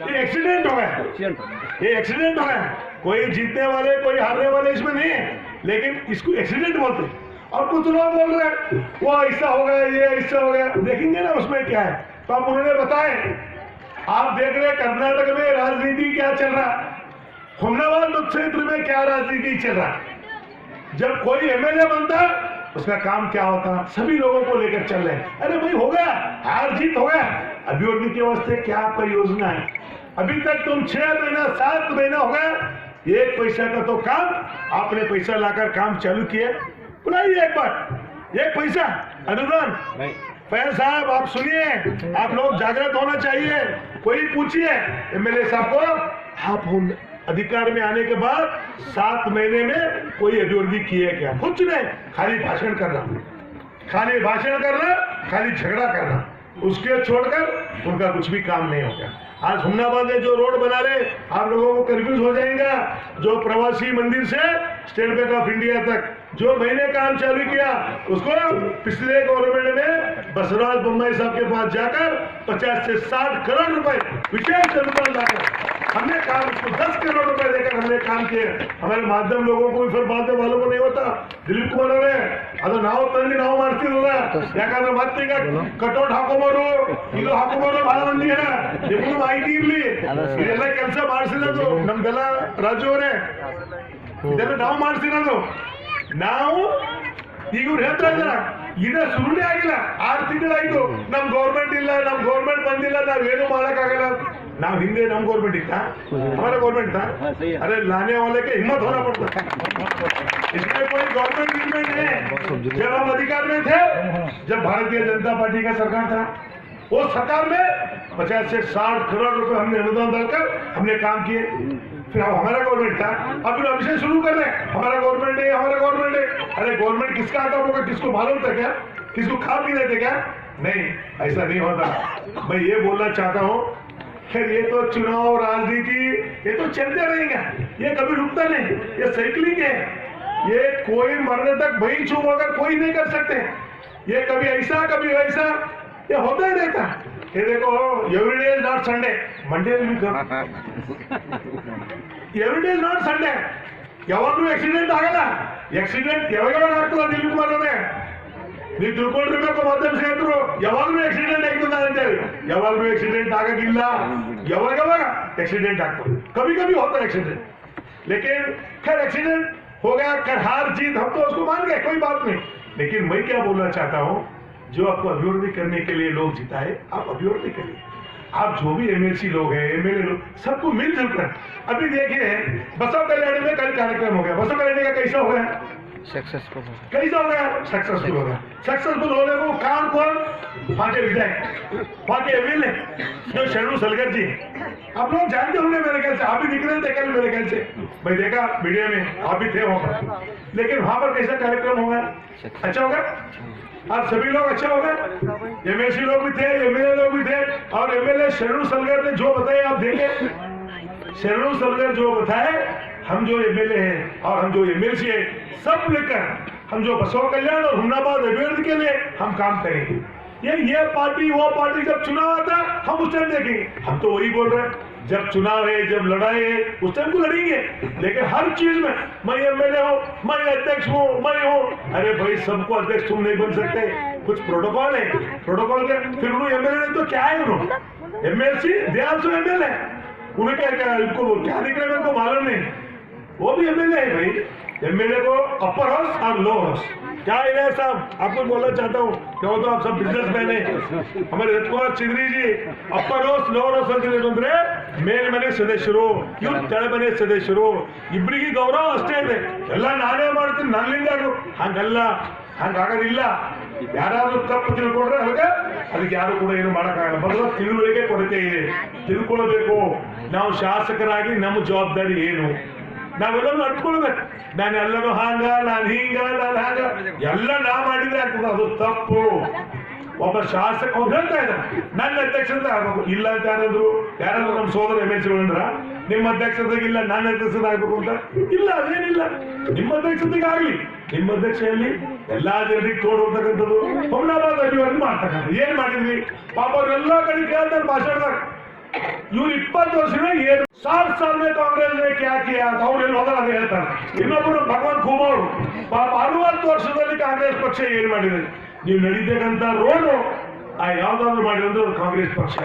ये एक्सीडेंट हो गया। ये एक्सीडेंट हो गया। कोई जीतने वाले कोई हारने वाले इसमें नहीं है। लेकिन इसको एक्सीडेंट बोलते हैं। और कुछ लोग बोल रहे हैं वो ऐसा हो गया ये ऐसा हो गया। देखेंगे ना उसमें क्या है। तो आप उन्होंने बताए आप देख रहे कर्नाटक में राजनीति क्या चल रहा है? हुमनाबाद क्षेत्र में क्या राजनीति चल रहा है? जब कोई एमएलए बनता उसका काम क्या होता? सभी लोगों को लेकर चल रहे अरे भाई हो गया। हार जीत हो गया। अभिवृद्धि के वास्ते क्या आपका योजना है? अभी तक तुम छह महीना सात महीना हो गया एक पैसा का तो काम आपने पैसा लाकर काम चालू किया। बुलाइए एक बार एक पैसा अनुदान। नहीं। साहब आप सुनिए आप लोग जागृत होना चाहिए। कोई पूछिए एमएलए साहब को आप उन अधिकार में आने के बाद सात महीने में कोई अभिवृद्धि किए क्या? कुछ नहीं खाली भाषण करना। खाली भाषण करना खाली झगड़ा करना। उसके छोड़कर उनका कुछ भी काम नहीं होगा आज हुमनाबाद में जो रोड बना रहे, आप लोगों को कंफ्यूज हो जाएगा, जो प्रवासी मंदिर से स्टेट बैंक ऑफ़ इंडिया तक, जो मैंने काम चालू किया, उसको पिछले गवर्नमेंट में बसराज बम्बई साहब के पास जाकर 50 से 60 करोड़ रुपए विशेष अनुदान लाकर हमने काम उसको 10 करोड़ रुपए देकर हमने काम किए हमारे माध्यम लोगों को भी फिर बाद में मालूम नहीं होता दिलीप कुमार ಅವರೇ ಅದು ನಾವು ತಂದು ನಾವು ಮಾಡ್ತಿರಲ್ಲ ಯಾಕಂದ್ರೆ ಮತ್ತೀಗ ಕಟೌಟ್ ಹಾಕೊಂಬರು ಇದು ಹಾಕೊಂಬರು ಬಹಳ ಮಂದಿ ಏನ ನಿಮ್ಗೂ ಮಾಹಿತಿ ಇರ್ಲಿ ಇದೆಲ್ಲ ಕೆಲಸ ಮಾಡಿಸಿರೋದು ನಮ್ದೆಲ್ಲ ರಾಜು ಅವರೇ ಇದೆಲ್ಲ ನಾವು ಮಾಡಿಸಿರೋದು ನಾವು ಈಗ ಇವ್ರು ಹೇಳ್ತಾ ಇದಾರ ಇದ ಸುರುಳಿ ಆಗಿಲ್ಲ ಆರು ತಿಂಗಳಾಯ್ತು ನಮ್ ಗೌರ್ಮೆಂಟ್ ಇಲ್ಲ ನಮ್ ಗೌರ್ಮೆಂಟ್ ಬಂದಿಲ್ಲ ನಾವೇನು ಮಾಡಕ್ಕಾಗಲ್ಲ नाम हिंदे नाम गवर्नमेंट था। हमारा गवर्नमेंट था। अरे लाने वाले के हिम्मत होना पड़ता। इसमें कोई गवर्नमेंट गिरमेंट है। जब हम अधिकार में थे। जब भारतीय जनता पार्टी का सरकार था। वो सरकार में पचास से साठ करोड़ रुपए हमने अनुदान डालकर हमने काम किए। फिर हम हमारा गवर्नमेंट था। अब फिर हमसे शुरू कर रहे हमारा गवर्नमेंट है हमारा गवर्नमेंट है। अरे गवर्नमेंट किसका आता होगा किसको मालूम था क्या? किसको खा पी रहे थे क्या? नहीं ऐसा नहीं होता। मैं ये बोलना चाहता हूँ खैर ये तो चुनाव राजनीति ये तो चलते रहेगा ये कभी रुकता नहीं ये साइकिलिंग है ये कोई मरने तक भाई छू अगर कोई नहीं कर सकते ये कभी ऐसा कभी वैसा ये होता ही रहता ये देखो everyday is not Sunday Monday भी करो ಎವ್ರಿಡೇ ಇಸ್ ನಾಟ್ ಸಂಡೇ ಯಾವಾಗಲೂ ಆಕ್ಸಿಡೆಂಟ್ ಆಗಲ್ಲ ಆಕ್ಸಿಡೆಂಟ್ ಯಾವಾಗ ಯಾವಾಗ ಆಗ್ತದ ದಿಲೀಪ್ ಕುಮಾರ್ ಅವರೇ ನೀವು ತಿಳ್ಕೊಂಡಿರ್ಬೇಕು ಮಾಧ್ಯಮ ಸ್ನೇಹಿತರು ಯಾವಾಗಲೂ ಆಕ್ಸಿಡೆಂಟ್ ಆಗ್ತದ ಅಂತೇಳಿ ಯಾವಾಗಲೂ ಆಕ್ಸಿಡೆಂಟ್ ಆಗಕ್ಕಿಲ್ಲ ಯಾವಾಗ ಯಾವಾಗ ಆಕ್ಸಿಡೆಂಟ್ ಆಗ್ತದೆ कभी कभी होता है एक्सीडेंट लेकिन खैर एक्सीडेंट हो गया खैर हार जीत हम तो उसको मान गए कोई बात नहीं लेकिन मैं क्या बोलना चाहता हूँ जो आपको अभिवृद्धि करने के लिए लोग जिताए आप अभिवृद्धि करिए आप जो भी एमएलसी लोग हैं एमएलए लोग सबको मिलजुल कर अभी देखिए बसव कल्याण में कल कार्यक्रम हो गया बसव कल्याण का कैसा हो गया सक्सेसफुल होगा कैसा हो गया सक्सेसफुल हो गया सक्सेसफुल होने को कारण कौन के विधायक के एमएलए जो शरणु सलगर जी। आप लोग जानते होंगे मेरे ख्याल से आप भी रहे थे कल मेरे ख्याल से। मैं देखा मीडिया में आप भी थे वहाँ पर। लेकिन वहाँ पर कैसा कार्यक्रम होगा? अच्छा होगा? आप सभी लोग अच्छा हो गए एमएलसी लोग भी थे एमएलए लोग भी थे और एमएलए शरणु सलगर ने जो बताया आप देखे। शरणु सलगर जो बताए हम जो एमएलए हैं और हम जो एमएलसी है, सब लेकर हम जो बसव कल्याण और हुमनाबाद अभिवृद्धि के लिए हम काम करेंगे। ये ये पार्टी, वो पार्टी जब चुनाव आता हम उस टाइम देखेंगे। हम तो वही बोल रहे हैं, जब चुनाव है, जब लड़ाई है, उस टाइम को लड़ेंगे। लेकिन हर चीज़ में मैं एमएलए हूँ, मैं अध्यक्ष हूँ, मैं हूँ। अरे भाई, सबको अध्यक्ष तुम नहीं बन सकते। कुछ प्रोटोकॉल है प्रोटोकॉल के फिर उन्होंने एमएलए तो क्या है उन्होंने? एमएलसी दे आल्सो एमएलए उन्हें क्या क्या इनको क्या दिख रहा है? मेरे को मालूम नहीं। वो भी एमएलए है भाई एमएलए को अपर हाउस और लो हाउस क्या है साहब आपको बोलना चाहता हूँ क्या तो आप सब बिजनेस मैन है हमारे Rajkumar Chidri ji upper house lower house ಅಂತ ಹೇಳಿದ್ರೆ ಮೇಲ್ಮನೆ ಸದಸ್ಯರು ಇವ್ರು ಕೆಳಮನೆ ಸದಸ್ಯರು ಇಬ್ಬರಿಗೆ ಗೌರವ ಅಷ್ಟೇ ಇದೆ ಎಲ್ಲ ನಾನೇ ಮಾಡ್ತೀನಿ ನನ್ನಿಂದ ಆಗು. ಹಂಗಲ್ಲ ಹಂಗಾಗೋದಿಲ್ಲ ಯಾರಾದ್ರೂ ತಪ್ಪು ತಿಳ್ಕೊಂಡ್ರೆ ಅವಾಗ ಅದಕ್ಕೆ ಯಾರು ಕೂಡ ಏನು ಮಾಡೋಕ್ಕಾಗಲ್ಲ ಬದಲು ತಿಳುವಳಿಕೆ ಕೊರತೆ ಇದೆ ತಿಳ್ಕೊಳ್ಬೇಕು ನಾವು ಶಾಸಕರಾಗಿ ನಮ್ಮ ಜವಾಬ್ದಾರಿ ಏನು ನಾವೆಲ್ಲರೂ ಅಟ್ಕೊಳ್ಬೇಕು ನಾನು ಎಲ್ಲರೂ ಹಾಂಗ ನಾನು ಹಿಂಗ ನಾನು ಹಾಂಗ ಎಲ್ಲ ನಾ ಮಾಡಿದ್ರೆ ಆಗ್ತದೆ. ಅದು ತಪ್ಪು. ಒಬ್ಬ ಶಾಸಕ ಹೇಳ್ತಾ ಇದ್ದಾರೆ. ನನ್ನ ಅಧ್ಯಕ್ಷತೆ ಆಗ್ಬೇಕು. ಇಲ್ಲ ಅಂತ ಯಾರಾದ್ರು, ಯಾರಾದ್ರೂ ನಮ್ಮ ಸೋದರ ಎಂ ಎಲ್ ಅಂದ್ರ ನಿಮ್ಮ ಅಧ್ಯಕ್ಷತೆಗೆ ಇಲ್ಲ, ನನ್ನ ಅಧ್ಯಕ್ಷತೆ ಆಗ್ಬೇಕು ಅಂತ. ಇಲ್ಲ, ಅದೇನಿಲ್ಲ. ನಿಮ್ಮ ಅಧ್ಯಕ್ಷತೆಗೆ ಆಗ್ಲಿ. ನಿಮ್ಮ ಅಧ್ಯಕ್ಷೆಯಲ್ಲಿ ಎಲ್ಲಾ ಜನರಿಗೆ ತೋಡ್ ಹೋಗ್ತಕ್ಕಂಥದ್ದು. ಹುಮ್ನಾಬಾದ್ ಮಾಡ್ತಕ್ಕಂಥದ್ದು. ಏನ್ ಮಾಡಿದ್ವಿ? ಪಾಪ ಅವ್ರೆಲ್ಲಾ ಕಡೆ ಕೇಳ್ತಾರೆ ಭಾಷಣದಾಗ ಇವ್ರು ಇಪ್ಪತ್ತು ವರ್ಷ ಏನು ಸಾರ್ ಸಾಲನೆ ಕಾಂಗ್ರೆಸ್ ಯಾಕೆ ಅಂತ ಅವ್ರು ಎಲ್ಲಿ ಹೋದ್ರೆ ಅದೇ ಹೇಳ್ತಾರೆ. ಇನ್ನೊಬ್ರು ಭಗವಂತ ಕುಮಾರ್ ಪಾಪ ಅರವತ್ತು ವರ್ಷದಲ್ಲಿ ಕಾಂಗ್ರೆಸ್ ಪಕ್ಷ ಏನು ಮಾಡಿದೆ? ನೀವು ನಡೀತಕ್ಕಂತ ರೋಡು ಆ ಯಾವ್ದಾದ್ರು ಮಾಡಿರೋದು ಕಾಂಗ್ರೆಸ್ ಪಕ್ಷ.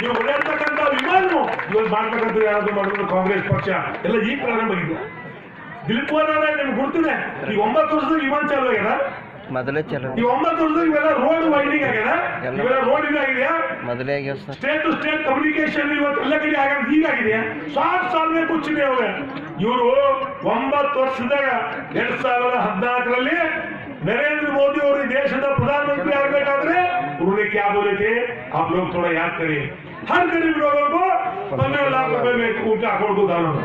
ನೀವು ಓಡಾಡ್ತಕ್ಕಂಥ ವಿಮಾನ ಇವಾಗ ಮಾಡ್ತಕ್ಕಂಥ ಯಾರಾದ್ರೂ ಮಾಡಿದ್ರು ಕಾಂಗ್ರೆಸ್ ಪಕ್ಷ. ಎಲ್ಲ ಈ ಪ್ರಾರಂಭ ಆಗಿದೆ. ದಿಲೀಪ್ ನಿಮ್ಗೆ ಗುರ್ತಿದೆ. ಈಗ ಒಂಬತ್ತು ವರ್ಷದಲ್ಲಿ ವಿಮಾನ ಚಾಲು ಆಗ್ಯದ ಮೊದಲೇ ಚಲೋ ಈ ಒಂಬತ್ತು ವರ್ಷದ ಇವೆಲ್ಲ ರೋಡ್ ವೈಡಿಂಗ್ ಆಗ್ಯದ ಇವೆಲ್ಲ ರೋಡ್ ಇದಾಗಿದೆಯಾ ಮೊದಲೇ ಆಗ್ಯಾವ sir state to state communication ಇವತ್ತು ಎಲ್ಲ ಕಡೆ ಆಗೋದು ಹೀಗಾಗಿದೆ ಸಾತ್ ಸಾಲನೇ ಕುಚ್ಚಿದೆ ಅವಾಗ ಇವರು ಒಂಬತ್ತು ವರ್ಷದಾಗ ಎರಡ್ ಸಾವಿರದ ಹದಿನಾಲ್ಕರಲ್ಲಿ ನರೇಂದ್ರ ಮೋದಿ ಅವರು ಈ ದೇಶದ ಪ್ರಧಾನಮಂತ್ರಿ ಆಗಬೇಕಾದ್ರೆ उन्होंने क्या बोले थे आप लोग थोड़ा याद करिए हर गरीब लोगों को पंद्रह लाख रुपए में उनके अकाउंट को डालूंगा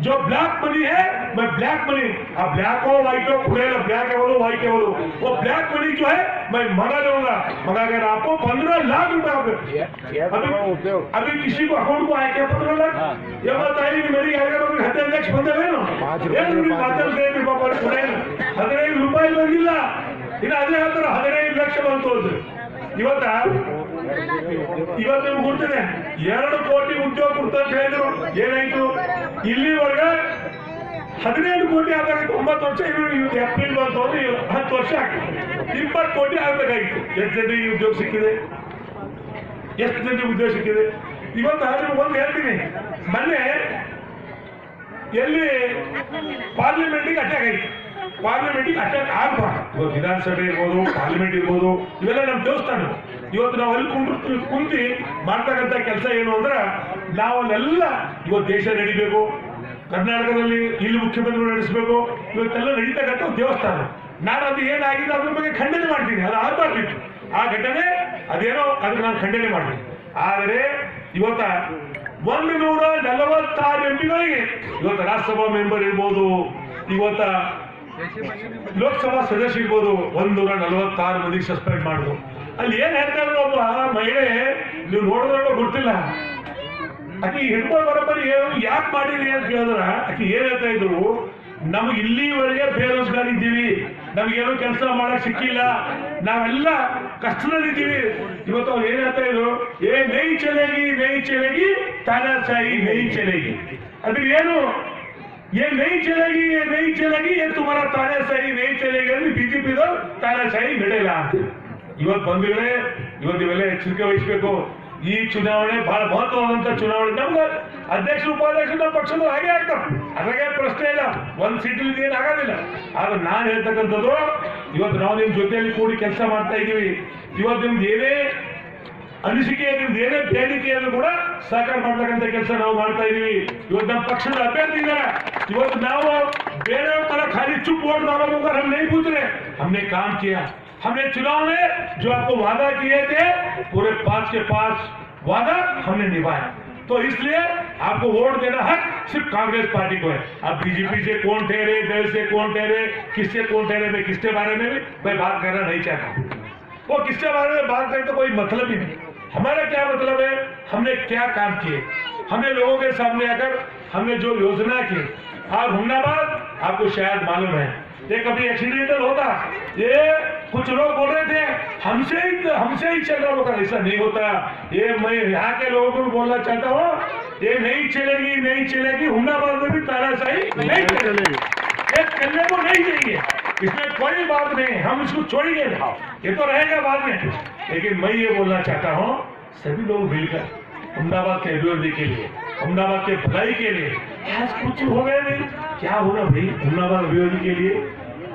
जो ब्लैक मनी है मैं ब्लैक मनी अब ब्लैक हो व्हाइट हो पूरे ब्लैक है बोलो व्हाइट है बोलो वो ब्लैक मनी जो है मैं मंगा लूंगा मंगा कर आपको पंद्रह लाख रुपए आप अभी अभी किसी को अकाउंट को आया क्या पंद्रह लाख ये बताइए कि मेरी आगे में ಹದಿನೈದು ಲಕ್ಷ ಬಂದವೇನು ಏನು ನೀವು ಮಾತಾಡ್ತೇವೆ ಪಾಪ ಕೊಡೇನು ಹದಿನೈದು ರೂಪಾಯಿ ಬಂದಿಲ್ಲ ಇನ್ನು ಅದೇ ಹೇಳ್ತಾರೆ ಹದಿನೈದು ಲಕ್ಷ ಬಂತು ಅಂತ ಇವತ್ತ ಇವತ್ತು ನಿಮ್ಗೆ ಗೊತ್ತಿದೆ ಎರಡು ಕೋಟಿ ಉದ್ಯೋಗ ಕೊಡ್ತಾ ಅಂತ ಹೇಳಿದ್ರು ಏನಾಯ್ತು ಇಲ್ಲಿವರೆಗೆ ಹದಿನೈದು ಕೋಟಿ ಆದಾಗ ಒಂಬತ್ತು ವರ್ಷ ಇವರು ಏಪ್ರಿಲ್ ಬಂತು ಅಂದ್ರೆ ಇವ್- ಹತ್ತು ವರ್ಷ ಆಗ್ತದೆ ಇಪ್ಪತ್ತು ಕೋಟಿ ಆಗ್ಬೇಕಾಗಿತ್ತು. ಎಷ್ಟು ಜನರಿಗೆ ಉದ್ಯೋಗ ಸಿಕ್ಕಿದೆ? ಎಷ್ಟು ಜನರಿಗೆ ಉದ್ಯೋಗ ಸಿಕ್ಕಿದೆ? ಇವತ್ತು ನಿಮ್ಗೆ ಒಂದು ಹೇಳ್ತೀನಿ. ಮೊನ್ನೆ ಎಲ್ಲಿ ಪಾರ್ಲಿಮೆಂಟಿಗೆ ಅಟ್ಯಾಕ್ ಆಯ್ತು ಪಾರ್ಲಿಮೆಂಟಿಗೆ ಅಟ್ಯಾಕ್ ಆಗ್ಬಾರ್ದು. ವಿಧಾನಸಭೆ ಇರ್ಬೋದು, ಪಾರ್ಲಿಮೆಂಟ್ ಇರ್ಬೋದು, ಇವೆಲ್ಲ ನಮ್ಮ ದೇವಸ್ಥಾನ. ಇವತ್ತು ನಾವು ಅಲ್ಲಿ ಕುಂತು ಕುಂತಿ ಮಾಡ್ತಕ್ಕಂಥ ಕೆಲಸ ಏನು ಅಂದ್ರೆ ನಾವು ಅಲ್ಲೆಲ್ಲ ಇವತ್ತು ದೇಶ ನಡಿಬೇಕು. ಕರ್ನಾಟಕದಲ್ಲಿ ಇಲ್ಲಿ ಮುಖ್ಯಮಂತ್ರಿಗಳು ನಡೆಸಬೇಕು. ಇವತ್ತೆಲ್ಲ ನಡೀತಕ್ಕಂಥ ದೇವಸ್ಥಾನ. ನಾನು ಅದು ಏನಾಗಿದೆ ಅದ್ರ ಬಗ್ಗೆ ಖಂಡನೆ ಮಾಡ್ತೀನಿ. ಅದು ಆಗ್ಬಾರ್ದಿತ್ತು ಆ ಘಟನೆ, ಅದೇನೋ ಅದಕ್ಕೆ ನಾನು ಖಂಡನೆ ಮಾಡ್ತೀನಿ. ಆದರೆ ಇವತ್ತ ಒಂದು ನೂರ ನಲವತ್ತಾರು ಎಂ ಪಿಗಳಿಗೆ ಇವತ್ತು ರಾಜ್ಯಸಭಾ ಮೆಂಬರ್ ಇರ್ಬೋದು. ಇವತ್ತ ಲೋಕಸಭಾ ಸದಸ್ಯ ಇರ್ಬೋದು. ಒಂದು ನೂರ ನಲವತ್ತಾರು ಮಂದಿಗೆ ಸಸ್ಪೆಂಡ್ ಮಾಡುದು ಅಲ್ಲಿ ಏನ್ ಹೇಳ್ತಾ ಒಬ್ಬ ಮಹಿಳೆ, ನೀವು ನೋಡಿದ್ರೆ ಗೊತ್ತಿಲ್ಲ. ಆಕೆ ಹಿಡ್ಕೊಂಡು ಬರೋಬ್ಬರಿ ಏನು ಯಾಕೆ ಮಾಡಿರಿ ಅಂತ ಕೇಳಿದ್ರ ಆಕೆ ಏನ್ ಹೇಳ್ತಾ ಇದ್ರು, ನಮ್ಗೆ ಇಲ್ಲಿವರೆಗೆ ಬೇರೋಜ್ಗಾರ್ ಇದ್ದೀವಿ. ನಮ್ಗೇನು ಕೆಲಸ ಮಾಡಕ್ ಸಿಕ್ಕಿಲ್ಲ. ನಾವೆಲ್ಲ ಕಷ್ಟದಲ್ಲಿದ್ದೀವಿ ಇವತ್ತು ಅವ್ರು ಏನ್ ಹೇಳ್ತಾ ಇದ್ರು, ಏ, ಮೇಯ್ ಚೆನ್ನಾಗಿ ಮೇಯ್ ಚೆನ್ನಾಗಿ ತಾನಾಸಾಯಿ ಮೇಯ್ ಚೆನ್ನಾಗಿ ಅದ್ರ ಏನು? ಏ, ಮೇಯ್ ಚೆನ್ನಾಗಿ ಏ ಮೇಯ್ ಚೆನ್ನಾಗಿ ಏನ್ ತುಮಾರ ತಾನಾಸಾಯಿ ಮೇಯ್ ಚೆನ್ನಾಗಿ ಅಂದ್ರೆ ಬಿಜೆಪಿದವ್ರು ತಾನಾಸಾಯಿ ನಡೆಯಲ್ಲ ಇವತ್ತು ಬಂಧುಗಳೇ ಇವತ್ತು ಇವೆಲ್ಲ ಎಚ್ಚರಿಕೆ ವಹಿಸಬೇಕು. ಈ ಚುನಾವಣೆ ಬಹಳ ಮಹತ್ವವಾದಂತ ಚುನಾವಣೆ. ನಮ್ಗೆ ಅಧ್ಯಕ್ಷರು, ಉಪಾಧ್ಯಕ್ಷರು ನಮ್ಮ ಪಕ್ಷದ ಹಾಗೆ ಆಗ್ತಾವ. ಅದಕ್ಕೆ ಪ್ರಶ್ನೆ ಇಲ್ಲ. ಒಂದ್ ಸೀಟಲ್ಲಿ ಏನ್ ಆಗೋದಿಲ್ಲ. ಆದ್ರೆ ನಾನು ಹೇಳ್ತಕ್ಕಂಥದ್ದು, ಇವತ್ತು ನಾವು ನಿಮ್ ಜೊತೆಯಲ್ಲಿ ಕೂಡಿ ಕೆಲಸ ಮಾಡ್ತಾ ಇದೀವಿ ಇವತ್ತು ನಿಮ್ದು ಏನೇ ಅನಿಸಿಕೆ, ನಿಮ್ದು ಏನೇ ಬೇಡಿಕೆಯನ್ನು ಕೂಡ ಸಹಕಾರ ಮಾಡ್ತಕ್ಕಂಥ ಕೆಲಸ ನಾವು ಮಾಡ್ತಾ ಇದೀವಿ ಇವತ್ತು ನಮ್ಮ ಪಕ್ಷದ ಅಭ್ಯರ್ಥಿ ಇದ್ದಾರೆ. ಇವತ್ತು ನಾವು ಬೇರೆಯವ್ರ ತರ ಖಾಲಿ ಚುಪ್ ಓಟ್ ಮಾಡೋ ಮುಖ ನಮ್ ನೈ ಕೂತ್ರೆ ನಮ್ಗೆ ಕಾಮ್ हमने चुनाव में जो आपको वादा किए थे, पूरे पाँच के पाँच वादा हमने निभाया तो इसलिए आपको वोट देना हक सिर्फ़ कांग्रेस पार्टी को है। अब बीजेपी से कौन ठहरे, दल से कौन ठहरे, किससे कौन ठहरे, मैं किसके बारे में भी मैं बात करना नहीं चाहता। वो किसके बारे में बात करें तो कोई मतलब ही नहीं। हमारा क्या मतलब है? हमने क्या काम किए? हमने लोगों के सामने आकर हमने जो योजना की और हुमनाबाद, आपको शायद मालूम है। ये कभी एक्सीडेंटल होता। ये कुछ लोग बोल रहे थे, हमसे ही हमसे ही चल रहा होगा ऐसा नहीं होता। ये मैं यहाँ के लोगों को बोलना चाहता हूँ, ये नहीं चलेगी नहीं चलेगी हुमनाबाद में भी तानाशाही नहीं चलेगी। ये चलने को नहीं चाहिए। इसमें कोई बात नहीं, हम इसको छोड़ेंगे नहीं ये तो रहेगा बाद में। लेकिन मैं ये बोलना चाहता हूँ, सभी लोग मिलकर अहमदाबाद के अभिवृद्धि के लिए अहमदाबाद के भलाई के लिए, आज कुछ हो गया नहीं। क्या होगा भाई अहमदाबाद अभिवृद्धि के लिए?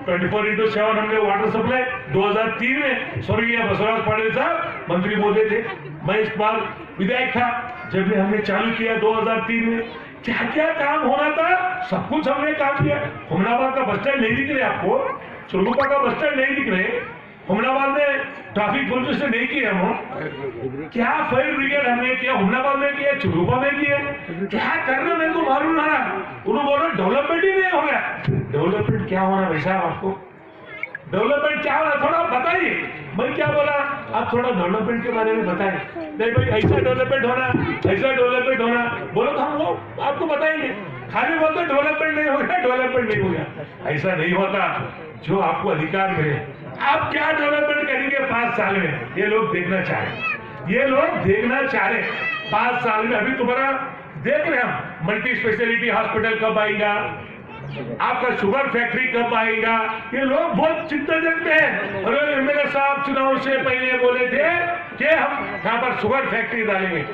ट्वेंटी फोर इंटू सेवन हमने वाटर सप्लाई 2003 में। स्वर्गीय बसवराज पाटिल साहब मंत्री बोले थे। मैं इस बार विधायक था जब भी हमने चालू किया 2003 में। क्या क्या काम होना था? सब कुछ हमने काम किया। हुमनाबाद का बस स्टैंड नहीं दिख रहे आपको। चुरगुपा का बस स्टैंड नहीं दिख रहे। हुमनाबाद में ट्रैफ़िक पुलिस ने नहीं किया हम क्या फायर ब्रिगेड हमने किया, हुमनाबाद में किया चुरगुपा में किया? क्या करना मेरे को मालूम ना उन्होंने बोला डेवलपमेंट ही नहीं हो गया डेवलपमेंट क्या होना भाई साहब आपको? डेवलपमेंट क्या होना थोड़ा बताइए। मैं क्या बोला, आप थोड़ा डेवलपमेंट के बारे में बताएँ नहीं भाई, ऐसा डेवलपमेंट होना, ऐसा डेवलपमेंट होना। बोलो तो हम लोग आपको बताएँगे। खाली बोलते डेवलपमेंट नहीं हो गया डेवलपमेंट नहीं हो गया ऐसा नहीं होता। जो आपको अधिकार मिले आप क्या डेवलपमेंट करेंगे पाँच साल में? ये लोग देखना चाह रहे ये लोग देखना चाह रहे पाँच साल में अभी तुम्हारा देख रहे हम। मल्टी स्पेशलिटी हॉस्पिटल कब आएगा? आपका शुगर फैक्ट्री कब आएगा? ये लोग बहुत चिंताजनक में हैं। अरे एमएलए साहब चुनाव से पहले बोले थे कि हम यहाँ पर शुगर फैक्ट्री डालेंगे।